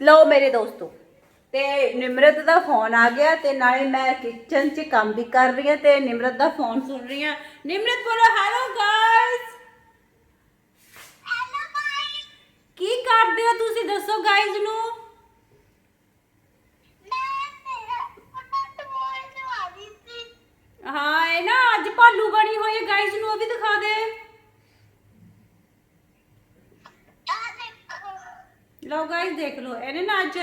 ਗਏ ਦੋਸਤੋ ਤੇ ਨਿਮਰਤ ਦਾ ਫੋਨ ਆ ਗਿਆ ਤੇ ਨਾਲੇ ਮੈਂ ਕਿਚਨ 'ਚ ਕੰਮ ਵੀ ਕਰ ਰਹੀ ਹਾਂ ਤੇ ਨਿਮਰਤ ਦਾ ਫੋਨ ਸੁਣ ਰਹੀ ਹਾਂ। ਨਿਮਰਤ ਬੋਲੋ ਹੈਲੋ ਗਾਇਸ ਹੈਲੋ ਗਾਇਸ ਕੀ ਕਰਦੇ ਹੋ ਤੁਸੀਂ? ਦੱਸੋ ਗਾਇਸ ਨੂੰ। ਹਾਂ ਇਹ ਨਾ ਅੱਜ ਭਾਲੂ ਬਣੀ ਹੋਈ ਹੈ। ਗਾਇਸ ਨੂੰ ਉਹ ਵੀ ਦਿਖਾ ਦੇ ਆ ਦੇਖੋ ਲਓ ਗਾਇਸ ਦੇਖ ਲਓ, ਇਹਨੇ ਨਾ ਅੱਜ,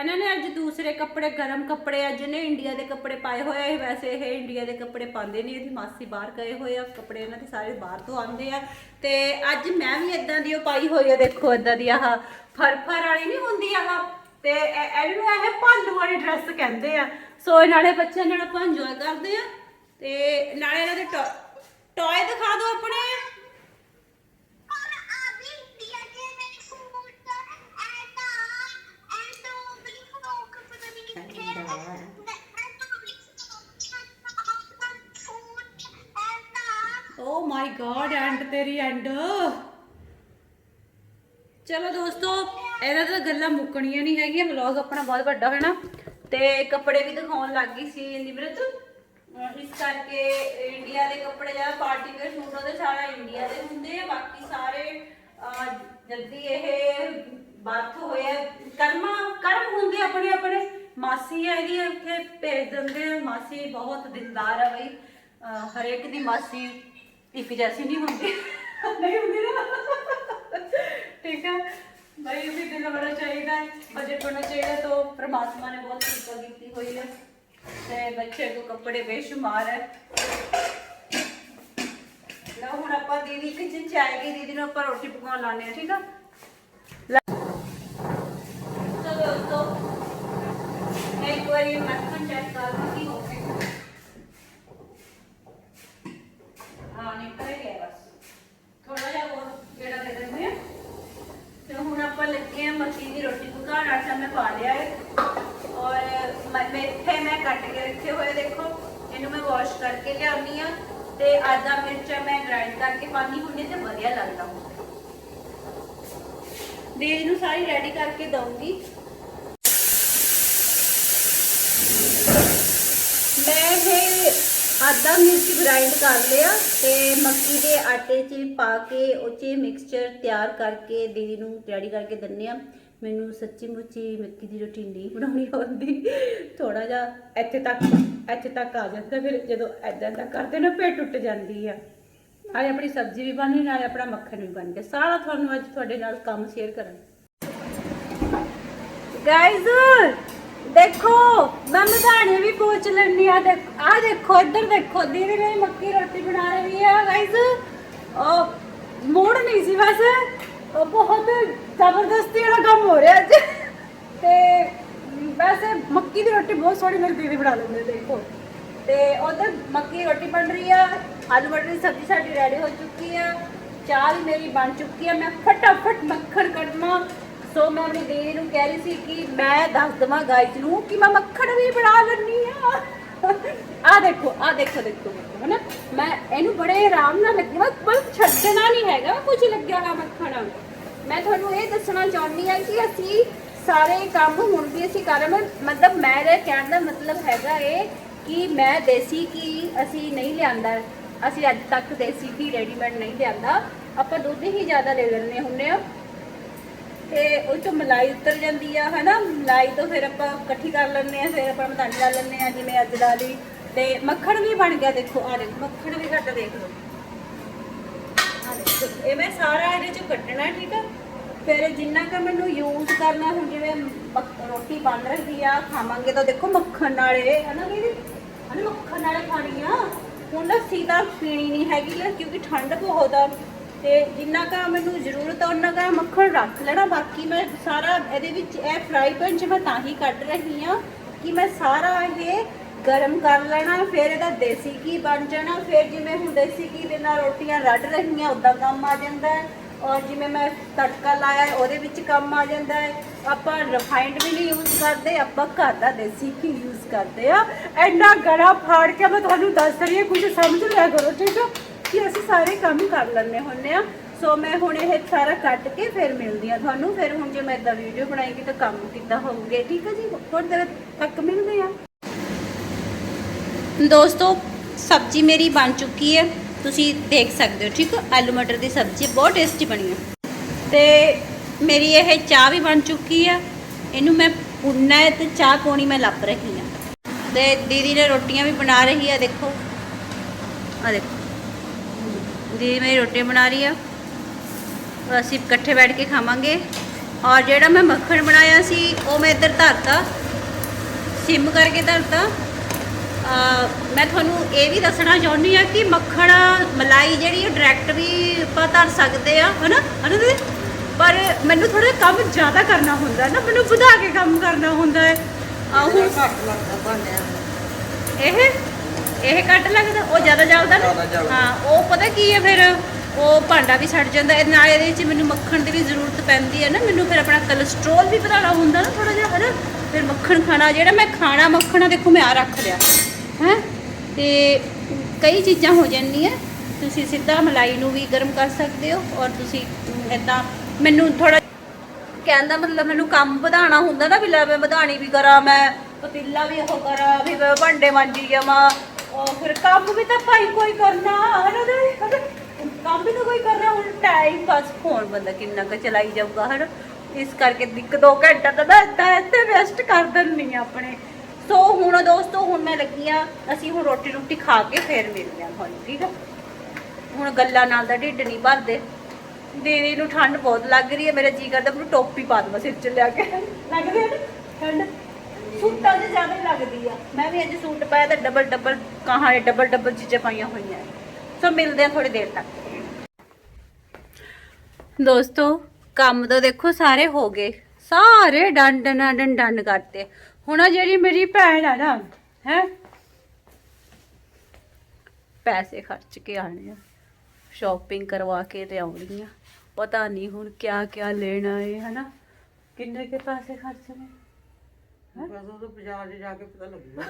ਇਹਨਾਂ ਨੇ ਅੱਜ ਦੂਸਰੇ ਕੱਪੜੇ, ਗਰਮ ਕੱਪੜੇ ਅੱਜ ਨੇ ਇੰਡੀਆ ਦੇ ਕੱਪੜੇ ਪਾਏ ਹੋਏ ਆ। ਵੈਸੇ ਇਹ ਇੰਡੀਆ ਦੇ ਕੱਪੜੇ ਪਾਉਂਦੇ ਨਹੀਂ, ਇਹਦੀ ਮਾਸੀ ਬਾਹਰ ਗਏ ਹੋਏ ਆ, ਕੱਪੜੇ ਇਹਨਾਂ ਦੇ ਸਾਰੇ ਬਾਹਰ ਤੋਂ ਆਉਂਦੇ ਆ। ਤੇ ਅੱਜ ਮੈਂ ਵੀ ਇਦਾਂ ਦੀ ਉਹ ਪਾਈ ਹੋਈ ਆ, ਦੇਖੋ ਇਦਾਂ ਦੀ ਆਹ ਫਰਫਰ ਵਾਲੀ ਨਹੀਂ ਹੁੰਦੀ ਆਹ। ਤੇ ਇਹਨੂੰ ਇਹ ਭਾਲੂ ਵਾਲੀ ਡਰੈਸ ਕਹਿੰਦੇ ਆ। ਸੋ ਇਹ ਨਾਲੇ ਬੱਚਿਆਂ ਨਾਲ ਆਪਾਂ ਇੰਜੋਏ ਕਰਦੇ ਆ। ਤੇ ਨਾਲੇ ਇਹਨਾਂ ਦੇ ਟੌਏ ਦਿਖਾ ਦਿਓ ਆਪਣੇ। ਓ ਮਾਈ ਗॉड ਐਂਡ ਤੇਰੀ ਐਂਡ ਚਲੋ ਦੋਸਤੋ ਇਹਦਾ ਤਾਂ ਗੱਲਾਂ ਮੁੱਕਣੀਆਂ ਨਹੀਂ ਹੈਗੀਆਂ ਵਲੌਗ ਆਪਣਾ ਬਹੁਤ ਵੱਡਾ ਹੋਣਾ ਤੇ ਕੱਪੜੇ ਵੀ ਦਿਖਾਉਣ ਲੱਗ ਗਈ ਸੀ ਨਿਮਰਤ ਇਸ ਕਰਕੇ ਇੰਡੀਆ ਦੇ ਕੱਪੜੇ ਜਾਂ ਪਾਰਟੀ ਵੇਅਰ ਸੂਟ ਉਹਦੇ ਸਾਰਾ ਇੰਡੀਆ ਦੇ ਹੁੰਦੇ ਆ ਬਾਕੀ ਸਾਰੇ ਜਲਦੀ ਇਹ ਬਰਥ ਹੋਇਆ ਕਰਮਾ ਕਰਮ ਹੁੰਦੇ ਆਪਣੇ ਆਪਣੇ ਮਾਸੀ ਹੈਗੀ ਹੈ ਇੱਥੇ ਭੇਜ ਦਿੰਦੇ ਆ। ਮਾਸੀ ਬਹੁਤ ਦਿਲਦਾਰ ਆ ਬਈ। ਹਰੇਕ ਦੀ ਮਾਸੀ ਇੱਕ ਜੈਸੀ ਨਹੀਂ ਹੁੰਦੀ। ਨਹੀਂ ਹੁੰਦੀ ਨਾ। ਠੀਕ ਹੈ ਬਈ ਵੀ ਦਿਨ ਬੜਾ ਚਾਹੀਦਾ ਬਜਟ ਹੋਣਾ ਚਾਹੀਦਾ ਤਾਂ ਪ੍ਰਮਾਤਮਾ ਨੇ ਬਹੁਤ ਕਿਰਪਾ ਕੀਤੀ ਹੋਈ ਹੈ ਤੇ ਬੱਚੇ ਕੋ ਕੱਪੜੇ ਬੇਸ਼ੁਮਾਰ ਹੈ ਲਓ ਹੁਣ ਆਪਾਂ ਦੀਦੀ ਕਿਚਨ ਚ ਆਏਗੀ। ਦੀਦੀ ਨੂੰ ਆਪਾਂ ਰੋਟੀ ਪਕਾਉਣ ਲਾਣੇ ਆ ਠੀਕ ਆ? ਵਾਰੀ ਮੱਖਣ ਚੈੱਕ ਕਰ ਲਓ ਕੀ ਹੋ ਗਿਆ ਹਾਂ, ਨਿਕਲ ਗਿਆ ਬਸ। ਥੋੜਾ ਜਿਹਾ ਹੋਰ ਜਿਹੜਾ ਦੇ ਦਿੰਦੇ ਆ। ਤੇ ਹੁਣ ਆਪਾਂ ਲੱਗੇ ਆ ਮੱਕੀ ਦੀ ਰੋਟੀ ਪਕਾਉਣ ਆਟਾ ਮੈਂ ਪਾ ਲਿਆ ਹੈ ਔਰ ਮੇਥੇ ਮੈਂ ਕੱਟ ਕੇ ਰੱਖੇ ਹੋਏ ਦੇਖੋ, ਇਹਨੂੰ ਮੈਂ ਵਾਸ਼ ਕਰਕੇ ਲਿਆਉਣੀ ਆ। ਤੇ ਆਦਾ ਮਿਰਚਾਂ ਮੈਂ ਗ੍ਰਾਈਂਡ ਕਰਕੇ ਪਾਣੀ ਹੁੰਦੀ ਤੇ ਵਧੀਆ ਲੱਗਦਾ। ਹੁੰਦਾ ਦੀਦੀ ਸਾਰੀ ਰੈਡੀ ਕਰਕੇ ਦਊਂਗੀ ਮੈਂ ਇਹ ਆਦਾ ਮਿਰਚ ਗ੍ਰਾਈਂਡ ਕਰ ਲਿਆ ਤੇ ਮੱਕੀ ਦੇ ਆਟੇ 'ਚ ਪਾ ਕੇ ਉਹ 'ਚ ਮਿਕਸਚਰ ਤਿਆਰ ਕਰਕੇ ਦੀਦੀ ਨੂੰ ਰੈਡੀ ਕਰਕੇ ਦਿੰਨੇ ਆ ਮੈਨੂੰ ਸੱਚੀ ਮੁੱਚੀ ਮੱਕੀ ਦੀ ਰੋਟੀ ਨਹੀਂ ਬਣਾਉਣੀ ਆਉਂਦੀ। ਥੋੜਾ ਜਿਹਾ ਇੱਥੇ ਤੱਕ ਇੱਥੇ ਤੱਕ ਆ ਜਾਂਦਾ, ਫਿਰ ਜਦੋਂ ਐਦਾਂ ਦਾ ਕਰਦੇ ਨਾ ਪੇਟ ਟੁੱਟ ਜਾਂਦੀ ਆ। ਨਾਲੇ ਆਪਣੀ ਸਬਜ਼ੀ ਵੀ ਬਣ ਗਈ ਨਾਲੇ ਆਪਣਾ ਮੱਖਣ ਵੀ ਬਣ ਗਿਆ ਸਾਰਾ ਤੁਹਾਨੂੰ ਅੱਜ ਤੁਹਾਡੇ ਨਾਲ ਕੰਮ ਸ਼ੇਅਰ ਕਰਾਂਗੇ ਗਾਇਜ਼ ਦੇਖੋ, ਮੈਂ ਮਧਾਣੀ ਵੀ ਪੋਚ ਲੈਣੀ ਆ ਦੇਖ ਆ ਦੇਖੋ, ਇੱਧਰ ਦੇਖੋ, ਦੀਦੀ ਮੇਰੀ ਮੱਕੀ ਰੋਟੀ ਬਣਾ ਰਹੀ ਆ ਗਾਇਜ਼ ਉਹ ਮੂਡ ਨਹੀਂ ਸੀ ਬਸ। ਉਹ ਬਹੁਤ ਜ਼ਬਰਦਸਤੀ ਵਾਲਾ ਕੰਮ ਹੋ ਰਿਹਾ ਅੱਜ। ਤੇ ਵੈਸੇ ਮੱਕੀ ਦੀ ਰੋਟੀ ਬਹੁਤ ਸੋਹਣੀ ਮੇਰੀ ਦੀਦੀ ਬਣਾ ਲੈਂਦੇ ਦੇਖੋ। ਤੇ ਉਧਰ ਮੱਕੀ ਦੀ ਰੋਟੀ ਬਣ ਰਹੀ ਆ। ਆਲੂ ਮਟਰ ਦੀ ਸਬਜ਼ੀ ਸਾਡੀ ਰੈਡੀ ਹੋ ਚੁੱਕੀ ਆ। ਚਾਹ ਵੀ ਮੇਰੀ ਬਣ ਚੁੱਕੀ ਆ। ਮੈਂ ਫਟਾਫਟ ਮੱਖਣ ਕੱਢਣਾ। ਸੋ ਮੈਂ ਆਪਣੀ ਦੀਦੀ ਨੂੰ ਕਹਿ ਰਹੀ ਸੀ ਕਿ ਮੈਂ ਦੱਸ ਦਵਾਂ ਗਾਇਜ਼ ਨੂੰ ਕਿ ਮੈਂ ਮੱਖਣ ਵੀ ਬਣਾ ਲੈਣੀ ਆ ਆ ਦੇਖੋ ਆ ਦੇਖੋ ਦੇਖੋ ਹਨਾ? ਮੈਂ ਇਹਨੂੰ ਬੜੇ ਆਰਾਮ ਨਾਲ ਲੱਗੀ ਮੈਂ ਬਸ ਛੱਡਣਾ ਨਹੀਂ ਹੈਗਾ ਕੁਝ ਲੱਗਿਆ ਹੋਇਆ ਮੱਖਣ ਮੈਂ ਤੁਹਾਨੂੰ ਇਹ ਦੱਸਣਾ ਚਾਹੁੰਦੀ ਆ ਕਿ ਅਸੀਂ ਸਾਰੇ ਕੰਮ ਹੁਣ ਵੀ ਅਸੀਂ ਕਰ ਰਹੇ ਮਤਲਬ ਮੇਰੇ ਕਹਿਣ ਦਾ ਮਤਲਬ ਹੈਗਾ ਇਹ ਕਿ ਮੈਂ ਦੇਸੀ ਘੀ ਅਸੀਂ ਨਹੀਂ ਲਿਆਂਦਾ। ਅਸੀਂ ਅੱਜ ਤੱਕ ਦੇਸੀ ਘੀ ਰੈਡੀਮੇਡ ਨਹੀਂ ਲਿਆਂਦਾ। ਆਪਾਂ ਦੁੱਧ ਹੀ ਜ਼ਿਆਦਾ ਲੈ ਲੈਂਦੇ ਹੁੰਨੇ ਆ ਤੇ ਉਹ ਚੋਂ ਮਲਾਈ ਉਤਰ ਜਾਂਦੀ ਆ, ਹਨਾ? ਮਲਾਈ ਤੋਂ ਫਿਰ ਆਪਾਂ ਇਕੱਠੀ ਕਰ ਲੈਂਦੇ ਆ, ਫਿਰ ਆਪਾਂ ਮਧਾਣੀ ਲਾ ਲੈਂਦੇ ਆ, ਜਿਵੇਂ ਅੱਜ ਲਾ ਲਈ। ਤੇ ਮੱਖਣ ਵੀ ਬਣ ਗਿਆ, ਦੇਖੋ ਆ ਦੇਖੋ, ਮੱਖਣ ਵੀ ਸਾਡਾ ਦੇਖ ਲਓ। ਇਹ ਮੈਂ ਸਾਰਾ ਇਹਦੇ ਚੋਂ ਕੱਢਣਾ ਠੀਕ ਆ? ਫਿਰ ਜਿੰਨਾ ਕ ਮੈਨੂੰ ਯੂਜ਼ ਕਰਨਾ, ਹੁਣ ਜਿਵੇਂ ਰੋਟੀ ਬਣ ਰਹੀ ਆ, ਖਾਵਾਂਗੇ ਤਾਂ ਦੇਖੋ ਮੱਖਣ ਨਾਲੇ ਹਨਾ ਦੀਦੀ? ਹਨਾ, ਮੱਖਣ ਨਾਲੇ ਖਾਣੀ ਆ। ਹੁਣ ਲੱਸੀ ਤਾਂ ਪੀਣੀ ਨਹੀਂ ਹੈਗੀ ਲੈ ਕਿਉਂਕਿ ਠੰਡ ਬਹੁਤ ਆ। ਤੇ ਜਿੰਨਾ ਕਾ ਮੈਨੂੰ ਜ਼ਰੂਰਤ ਆ, ਉਹਨਾਂ ਕਾ ਮੱਖਣ ਰੱਖ ਲੈਣਾ। ਬਾਕੀ ਮੈਂ ਸਾਰਾ ਇਹਦੇ ਵਿੱਚ ਇਹ ਫਰਾਈ ਪੈਨ 'ਚ ਮੈਂ ਤਾਂ ਹੀ ਕੱਢ ਰਹੀ ਆ ਕਿ ਮੈਂ ਸਾਰਾ ਇਹ ਗਰਮ ਕਰ ਲੈਣਾ, ਫਿਰ ਇਹਦਾ ਦੇਸੀ ਘੀ ਬਣ ਜਾਣਾ, ਫਿਰ ਜਿਵੇਂ ਹੁਣ ਦੇਸੀ ਘੀ ਦੇ ਨਾਲ ਰੋਟੀਆਂ ਰੱਢ ਰਹੀਆਂ ਉਦਾਂ ਕੰਮ ਆ ਜਾਂਦਾ ਹੈ। ਔਰ ਜਿਵੇਂ ਮੈਂ ਤੜਕਾ ਲਾਇਆ ਉਹਦੇ ਵਿੱਚ ਕੰਮ ਆ ਜਾਂਦਾ ਹੈ। ਆਪਾਂ ਰਿਫਾਈਨਡ ਵੀ ਨਹੀਂ ਯੂਜ਼ ਕਰਦੇ, ਆਪਾਂ ਘਰ ਦਾ ਦੇਸੀ ਘੀ ਯੂਜ਼ ਕਰਦੇ ਆ ਐਨਾ ਗੜਾ ਫਾੜ ਕੇ ਮੈਂ ਤੁਹਾਨੂੰ ਦੱਸ ਰਹੀ ਹਾਂ, ਕੁਝ ਸਮਝ ਲਿਆ ਕਰੋ, ਠੀਕ ਹੈ ਕਿ ਅਸੀਂ ਸਾਰੇ ਕੰਮ ਕਰ ਲੈਣੇ ਹੁੰਨੇ ਆ। ਸੋ ਮੈਂ ਹੁਣ ਇਹ ਸਾਰਾ ਕੱਟ ਕੇ ਫਿਰ ਮਿਲਦੀ ਆ ਤੁਹਾਨੂੰ। ਫਿਰ ਹੁਣ ਜੇ ਮੈਂ ਇਦਾਂ ਵੀਡੀਓ ਬਣਾਏਗੀ ਤਾਂ ਕੰਮ ਕਿੱਦਾਂ ਹੋਊਗੇ? ਠੀਕ ਹੈ ਜੀ? ਥੋੜੀ ਦੇਰ ਤੱਕ ਮਿਲਦੇ ਆ। ਦੋਸਤੋ, ਸਬਜ਼ੀ ਮੇਰੀ ਬਣ ਚੁੱਕੀ ਹੈ। ਤੁਸੀਂ ਦੇਖ ਸਕਦੇ ਹੋ, ਠੀਕ ਆਲੂ ਮਟਰ ਦੀ ਸਬਜ਼ੀ ਬਹੁਤ ਟੇਸਟੀ ਬਣੀ ਹੈ। ਤੇ ਮੇਰੀ ਇਹ ਚਾਹ ਵੀ ਬਣ ਚੁੱਕੀ ਹੈ। ਇਹਨੂੰ ਮੈਂ ਪੁੰਨਾ ਹੈ ਤੇ ਚਾਹ ਪਾਉਣੀ ਮੈਂ ਲੱਭ ਰਹੀ ਹਾਂ। ਤੇ ਦੀਦੀ ਨੇ ਰੋਟੀਆਂ ਵੀ ਬਣਾ ਰਹੀ ਹੈ, ਦੇਖੋ। ਆ ਦੇਖੋ। ਦੀਦੀ ਮੇਰੀ ਰੋਟੀਆਂ ਬਣਾ ਰਹੀ ਆ। ਅਸੀਂ ਇਕੱਠੇ ਬੈਠ ਕੇ ਖਾਵਾਂਗੇ। ਔਰ ਜਿਹੜਾ ਮੈਂ ਮੱਖਣ ਬਣਾਇਆ ਸੀ ਉਹ ਮੈਂ ਇੱਧਰ ਧਰਤਾ। ਸਿਮ ਕਰਕੇ ਧਰਤਾ। ਮੈਂ ਤੁਹਾਨੂੰ ਇਹ ਵੀ ਦੱਸਣਾ ਚਾਹੁੰਦੀ ਆ ਕਿ ਮੱਖਣ ਮਲਾਈ ਜਿਹੜੀ ਉਹ ਡਾਇਰੈਕਟ ਵੀ ਆਪਾਂ ਧਰ ਸਕਦੇ ਆ ਹਨਾ? ਹਨਾ ਦੀਦੀ? ਪਰ ਮੈਨੂੰ ਥੋੜਾ ਕੰਮ ਜ਼ਿਆਦਾ ਕਰਨਾ ਹੁੰਦਾ ਨਾ ਮੈਨੂੰ ਵਧਾ ਕੇ ਕੰਮ ਕਰਨਾ ਹੁੰਦਾ ਹੈ। ਆਹ ਇਹ ਇਹ ਕੱਟ ਲੱਗਦਾ ਉਹ ਜ਼ਿਆਦਾ ਜ਼ਿਆਦਾ ਨਾ। ਹਾਂ ਉਹ ਪਤਾ ਕੀ ਹੈ ਫਿਰ? ਉਹ ਭਾਂਡਾ ਵੀ ਸੜ ਜਾਂਦਾ ਇਹ ਨਾਲ ਇਹਦੇ ਵਿੱਚ ਮੈਨੂੰ ਮੱਖਣ ਦੀ ਵੀ ਜ਼ਰੂਰਤ ਪੈਂਦੀ ਹੈ ਨਾ ਮੈਨੂੰ ਫਿਰ ਆਪਣਾ ਕੋਲੇਸਟ੍ਰੋਲ ਵੀ ਵਧਾਉਣਾ ਹੁੰਦਾ ਨਾ ਥੋੜਾ ਜਿਹਾ ਹਨਾ? ਫਿਰ ਮੱਖਣ ਖਾਣਾ ਜਿਹੜਾ ਮੈਂ ਖਾਣਾ ਮੱਖਣ ਆ ਦੇਖੋ ਮੈਂ ਆ ਰੱਖ ਲਿਆ ਹੈ? ਤੇ ਕਈ ਚੀਜ਼ਾਂ ਹੋ ਜਾਂਦੀਆਂ ਤੁਸੀਂ ਸਿੱਧਾ ਮਲਾਈ ਨੂੰ ਵੀ ਗਰਮ ਕਰ ਸਕਦੇ ਹੋ ਔਰ ਤੁਸੀਂ ਇਦਾਂ ਮੈਨੂੰ ਥੋੜਾ ਕਹਿਣ ਦਾ ਮਤਲਬ ਮੈਨੂੰ ਕੰਮ ਵਧਾਉਣਾ ਹੁੰਦਾ ਨਾ ਵੀ ਲੈ ਮੈਂ ਵਧਾਣੀ ਵੀ ਕਰਾਂ ਮੈਂ ਪਤੀਲਾ ਵੀ ਉਹ ਕਰਾਂ ਵੀ ਮੈਂ ਭਾਂਡੇ ਮਾਂਜੀ ਜਾਵਾਂ ਉਹ ਫਿਰ ਕੰਮ ਵੀ ਤਾਂ ਭਾਈ ਕੋਈ ਕਰਨਾ, ਹਨਾ ਤੇ ਹਨਾ? ਕੰਮ ਵੀ ਤਾਂ ਕੋਈ ਕਰਨਾ, ਹੁਣ ਟਾਈਮ ਪਾਸ ਫੋਨ ਬੰਦਾ ਕਿੰਨਾ ਕੁ ਚਲਾਈ ਜਾਊਗਾ, ਹਨਾ? ਇਸ ਕਰਕੇ ਇੱਕ ਦੋ ਘੰਟਾ ਤਾਂ ਮੈਂ ਏਦਾਂ ਇੱਥੇ ਵੇਸਟ ਕਰ ਦਿੰਨੀ ਆ ਆਪਣੇ। ਸੋ ਹੁਣ ਦੋਸਤੋ, ਹੁਣ ਮੈਂ ਲੱਗੀ ਆ ਅਸੀਂ ਹੁਣ ਰੋਟੀ ਰੋਟੀ ਖਾ ਕੇ ਫੇਰ ਮਿਲਦੇ ਹਾਂ ਤੁਹਾਨੂੰ, ਠੀਕ ਆ? ਹੁਣ ਗੱਲਾਂ ਨਾਲ ਦਾ ਢਿੱਡ ਨਹੀਂ ਭਰਦੇ। ਦੀਦੀ ਨੂੰ ਠੰਡ ਬਹੁਤ ਲੱਗ ਰਹੀ ਹੈ, ਮੇਰਾ ਜੀ ਕਰਦਾ ਮੈਨੂੰ ਟੋਪੀ ਪਾ ਦਵਾਂ ਸਿਰ 'ਚ ਲਿਆ ਕੇ। ਲੱਗਦੀ ਹੈ ਨਾ ਠੰਡ? ਸੂਟਾਂ 'ਚ ਜ਼ਿਆਦਾ ਹੀ ਲੱਗਦੀ ਆ। ਮੈਂ ਵੀ ਅੱਜ ਸੂਟ ਪਾਇਆ ਤਾਂ ਡਬਲ ਡਬਲ ਕਹਾਂ ਡਬਲ ਡਬਲ ਚੀਜ਼ਾਂ ਪਾਈਆਂ ਹੋਈਆਂ ਸੋ ਮਿਲਦੇ ਆ ਥੋੜੀ ਦੇਰ ਤੱਕ। ਦੋਸਤੋ, ਕੰਮ ਤਾਂ ਦੇਖੋ ਸਾਰੇ ਹੋ ਗਏ। ਸਾਰੇ ਡੰਡ ਡੰਡ ਡੰਡ ਕਰਤੇ। ਹੁਣ ਆ ਜਿਹੜੀ ਮੇਰੀ ਭੈਣ ਆ ਨਾ, ਹੈ? ਪੈਸੇ ਖਰਚ ਕੇ ਆਣੇ ਆ। ਸ਼ਾਪਿੰਗ ਕਰਵਾ ਕੇ ਤੇ ਆਉਣੀ ਆ। ਪਤਾ ਨਹੀਂ ਹੁਣ ਕਿਆ ਕਿਆ ਲੈਣਾ ਹੈ ਹਨਾ? ਕਿੰਨੇ ਕੇ ਪੈਸੇ ਖਰਚਣੇ? ਬਸ ਉਹ ਤਾਂ ਬਾਜ਼ਾਰ 'ਚ ਜਾ ਕੇ ਪਤਾ ਲੱਗੂਗਾ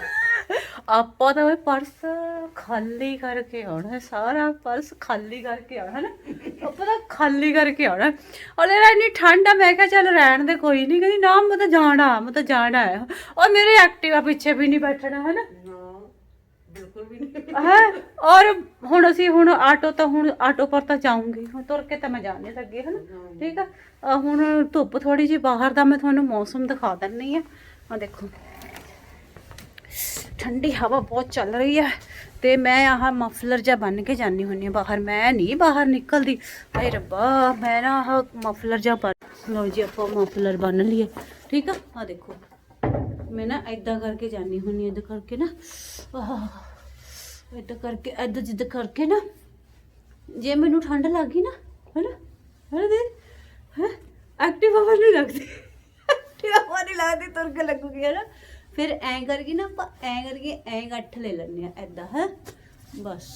ਆਪਾਂ ਤਾਂ ਉਹ ਪਰਸ ਖਾਲੀ ਕਰਕੇ ਆਉਣਾ ਹੈ, ਸਾਰਾ ਪਰਸ ਖਾਲੀ ਕਰਕੇ ਆਉਣਾ ਹੈ ਨਾ। ਆਪਾਂ ਤਾਂ ਖਾਲੀ ਕਰਕੇ ਆਉਣਾ ਔਰ ਇਹਦਾ ਇੰਨੀ ਠੰਡ ਆ ਮੈਂ ਕਿਹਾ ਚੱਲ ਰਹਿਣ ਦੇ ਕੋਈ ਨਹੀਂ ਕਹਿੰਦੀ ਨਾ ਮੈਂ ਤਾਂ ਜਾਣਾ ਮੈਂ ਤਾਂ ਜਾਣਾ ਹੈ। ਔਰ ਮੇਰੇ ਐਕਟਿਵਾ ਪਿੱਛੇ ਵੀ ਨਹੀਂ ਬੈਠਣਾ ਹੈ ਨਾ। ਨਾ ਬਿਲਕੁਲ ਵੀ ਨਹੀਂ ਹੈ? ਔਰ ਹੁਣ ਅਸੀਂ ਹੁਣ ਆਟੋ ਤਾਂ ਹੁਣ ਆਟੋ ਪਰ ਤਾਂ ਜਾਊਂਗੀ। ਹੁਣ ਤੁਰ ਕੇ ਤਾਂ ਮੈਂ ਜਾਣੇ ਲੱਗੇ ਹਨ ਠੀਕ ਆ? ਅਹ ਹੁਣ ਧੁੱਪ ਥੋੜੀ ਜਿਹੀ ਬਾਹਰ ਦਾ ਮੈਂ ਤੁਹਾਨੂੰ ਮੌਸਮ ਦਿਖਾ ਦਿੰਨੀ ਆ। ਆ ਦੇਖੋ। ਠੰਡੀ ਹਵਾ ਬਹੁਤ ਚੱਲ ਰਹੀ ਹੈ ਤੇ ਮੈਂ ਆਹ ਮਫਲਰ ਜਿਹਾ ਬੰਨ ਕੇ ਜਾਨੀ ਹੁੰਨੀ ਆ ਬਾਹਰ। ਮੈਂ ਨਹੀਂ ਬਾਹਰ ਨਿਕਲਦੀ। ਹਾਏ ਰੱਬਾ, ਮੈਂ ਨਾ ਆਹ ਮਫਲਰ ਜਿਹਾ ਬੰਨ ਲਓ ਜੀ, ਆਪਾਂ ਮਫਲਰ ਬੰਨ ਲਈਏ। ਠੀਕ ਆ? ਆ ਦੇਖੋ। ਮੈਂ ਨਾ ਐਦਾਂ ਕਰਕੇ ਜਾਨੀ ਹੁੰਨੀ ਐਦਾਂ ਕਰਕੇ ਨਾ ਆਹ ਐਦਾਂ ਕਰਕੇ ਐਦਾਂ ਜਿੱਦ ਕਰਕੇ ਨਾ ਜੇ ਮੈਨੂੰ ਠੰਡ ਲੱਗ ਗਈ ਨਾ, ਹੈਨਾ? ਹੈਨਾ ਦੇ? ਹੈ? ਐਕਟਿਵ ਹਵਾ ਨਹੀਂ ਲੱਗਦੀ। ਐਕਟਿਵ ਹਵਾ ਨਹੀਂ ਲੱਗਦੀ ਤੁਰ ਕੇ ਲੱਗੂਗੀ, ਹੈਨਾ? ਫਿਰ ਐਂ ਕਰਕੇ ਨਾ ਆਪਾਂ ਐਂ ਕਰਕੇ ਐਂ ਗੱਠ ਲੈ ਲੈਂਦੇ ਆ ਐਦਾਂ ਹੈ? ਬਸ।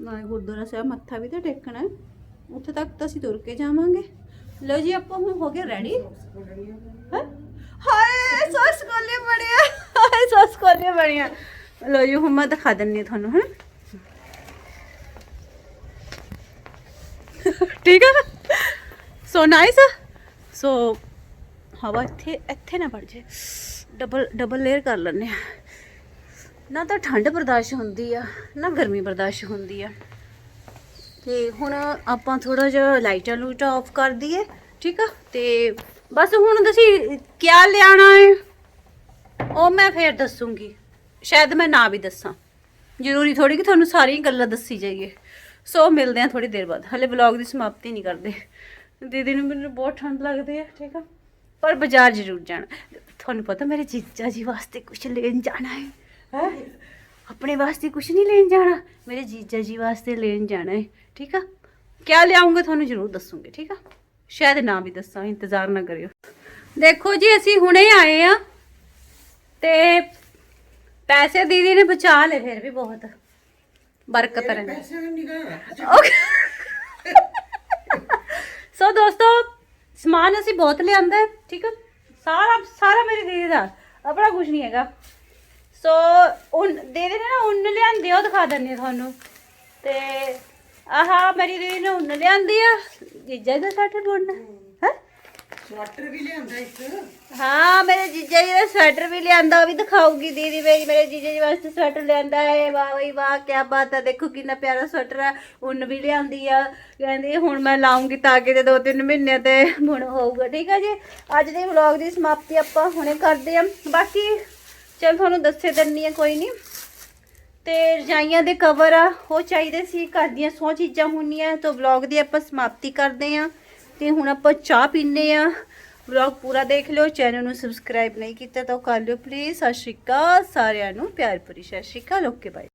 ਨਾ ਗੁਰਦੁਆਰਾ ਸਾਹਿਬ ਮੱਥਾ ਵੀ ਤਾਂ ਟੇਕਣਾ ਹੈ। ਉੱਥੇ ਤੱਕ ਤਾਂ ਅਸੀਂ ਤੁਰ ਕੇ ਜਾਵਾਂਗੇ। ਲਓ ਜੀ, ਆਪਾਂ ਹੁਣ ਹੋ ਗਏ ਰੈਡੀ ਹੈਂ? ਹਾਏ ਸੱਸ ਕੋਲੇ ਬੜਿਆ ਹਾਏ ਸੌਸ ਕੋਲੇ ਬੜਿਆ ਲੋ ਜੀ, ਹੁਣ ਮੈਂ ਦਿਖਾ ਦਿੰਨੀ ਤੁਹਾਨੂੰ, ਹਾਂ? ਠੀਕ ਆ? ਸੋ? ਨਾਈਸ ਸੋ ਹਵਾ ਇੱਥੇ ਇੱਥੇ ਨਾ ਵੜ ਜੇ। ਡਬਲ ਡਬਲ ਲੇਅਰ ਕਰ ਲੈਂਦੇ ਆ। ਨਾ ਤਾਂ ਠੰਡ ਬਰਦਾਸ਼ਤ ਹੁੰਦੀ ਆ, ਨਾ ਗਰਮੀ ਬਰਦਾਸ਼ਤ ਹੁੰਦੀ ਆ। ਤੇ ਹੁਣ ਆਪਾਂ ਥੋੜਾ ਜਿਹਾ ਲਾਈਟਾਂ ਲੂਟਾਂ ਆਫ ਕਰ ਦਈਏ, ਠੀਕ ਆ? ਤੇ ਬਸ ਹੁਣ ਤੁਸੀਂ ਕਿਆ ਲਿਆਣਾ ਹੈ ਉਹ ਮੈਂ ਫੇਰ ਦੱਸੂਗੀ। ਸ਼ਾਇਦ ਮੈਂ ਨਾ ਵੀ ਦੱਸਾਂ। ਜ਼ਰੂਰੀ ਥੋੜੀ ਕਿ ਤੁਹਾਨੂੰ ਸਾਰੀਆਂ ਗੱਲਾਂ ਦੱਸੀ ਜਾਈਏ। ਸੋ ਮਿਲਦੇ ਆ ਥੋੜੀ ਦੇਰ ਬਾਅਦ। ਹਲੇ ਵਲੌਗ ਦੀ ਸਮਾਪਤੀ ਨਹੀਂ ਕਰਦੇ। ਦੀਦੀ ਨੂੰ ਮੈਨੂੰ ਬਹੁਤ ਠੰਡ ਲੱਗਦੀ ਹੈ ਠੀਕ ਆ? ਪਰ ਬਾਜ਼ਾਰ ਜ਼ਰੂਰ ਜਾਣਾ। ਤੁਹਾਨੂੰ ਪਤਾ ਮੇਰੇ ਜੀਜਾ ਜੀ ਵਾਸਤੇ ਕੁਝ ਲੈਣ ਜਾਣਾ ਹੈ। ਹੈ? ਆਪਣੇ ਵਾਸਤੇ ਕੁਝ ਨਹੀਂ ਲੈਣ ਜਾਣਾ। ਮੇਰੇ ਜੀਜਾ ਜੀ ਵਾਸਤੇ ਲੈਣ ਜਾਣਾ ਹੈ ਠੀਕ ਆ? ਕਿਆ ਲਿਆਉਂਗੇ ਤੁਹਾਨੂੰ ਜ਼ਰੂਰ ਦੱਸੂਗੇ ਠੀਕ ਆ? ਸ਼ਾਇਦ ਨਾ ਵੀ ਦੱਸਾਂ ਇੰਤਜ਼ਾਰ ਨਾ ਕਰਿਓ। ਦੇਖੋ ਜੀ ਅਸੀਂ ਹੁਣੇ ਆਏ ਆ ਤੇ ਪੈਸੇ ਦੀਦੀ ਨੇ ਬਚਾ ਲਏ ਫਿਰ ਵੀ ਬਹੁਤ। ਬਰਕਤ ਰਹੇ ਪੈਸੇ ਨਹੀਂ ਗਏ ਸੋ ਦੋਸਤੋ, ਸਮਾਨ ਅਸੀਂ ਬਹੁਤ ਲਿਆਂਦਾ, ਠੀਕ ਹੈ ਸਾਰਾ ਸਾਰਾ ਮੇਰੀ ਦੀਦੀ ਦਾ, ਆਪਣਾ ਕੁਝ ਨਹੀਂ ਹੈਗਾ। ਸੋ ਉਨ ਦੀਦੀ ਨੇ ਨਾ ਉਨ ਲਿਆਂਦੇ ਉਹ ਦਿਖਾ ਦਿੰਨੀ ਤੁਹਾਨੂੰ। ਤੇ ਆਹਾ, ਮੇਰੀ ਦੀਦੀ ਨੇ ਉੱਨ ਲਿਆਂਦੀ ਆ, ਜੀਜਾ ਦਾ ਸਵੈਟਰ ਬੁਣਨਾ। ਸਵੈਟਰ ਵੀ ਲਿਆਂਦਾ ਇੱਕ। ਹਾਂ, ਮੇਰੇ ਜੀਜਾ ਜੀ ਦਾ ਸਵੈਟਰ ਵੀ ਲਿਆਂਦਾ, ਉਹ ਵੀ ਦਿਖਾਊਗੀ ਦੀਦੀ ਮੇਰੀ ਮੇਰੇ ਜੀਜਾ ਜੀ ਵਾਸਤੇ ਸਵੈਟਰ ਲਿਆਂਦਾ ਹੈ। ਵਾਹ ਬਈ ਵਾਹ ਕੀ ਬਾਤ ਹੈ, ਦੇਖੋ ਕਿੰਨਾ ਪਿਆਰਾ ਸਵੈਟਰ ਹੈ। ਉੱਨ ਵੀ ਲਿਆਂਦੀ ਆ। ਕਹਿੰਦੀ, ਹੁਣ ਮੈਂ ਲਾਉਂਗੀ ਤਾਂ ਕਿ ਤੇ ਦੋ ਤਿੰਨ ਮਹੀਨੇ ਤੇ ਹੁਣ ਹੋਊਗਾ। ਠੀਕ ਆ ਜੀ, ਅੱਜ ਦੇ ਵਲੌਗ ਦੀ ਸਮਾਪਤੀ ਆਪਾਂ ਹੁਣੇ ਕਰਦੇ ਹਾਂ। ਬਾਕੀ ਚਲ ਤੁਹਾਨੂੰ ਦੱਸੇ ਦਿੰਨੀ ਆ ਕੋਈ ਨਹੀਂ। ਤੇ ਰਜਾਈਆਂ ਦੇ ਕਵਰ ਆ, ਉਹ ਚਾਹੀਦੇ ਸੀ ਘਰ ਦੀਆਂ ਸੌ ਚੀਜ਼ਾਂ ਹੁੰਦੀਆਂ, ਤੋਂ ਵਲੌਗ ਦੀ ਆਪਾਂ ਸਮਾਪਤੀ ਕਰਦੇ ਆ ਤੇ ਹੁਣ ਆਪਾਂ ਚਾਹ ਪੀਨੇ ਆ। ਵਲੌਗ ਪੂਰਾ ਦੇਖ ਲਿਓ ਚੈਨਲ ਨੂੰ ਸਬਸਕ੍ਰਾਈਬ ਨਹੀਂ ਕੀਤਾ ਤਾਂ ਉਹ ਕਰ ਲਿਓ ਪਲੀਜ਼ ਸਤਿ ਸ਼੍ਰੀ ਅਕਾਲ ਸਾਰਿਆਂ ਨੂੰ, ਪਿਆਰ ਭਰੀ ਸਤਿ ਸ਼੍ਰੀ ਅਕਾਲ ਓਕੇ ਬਾਏ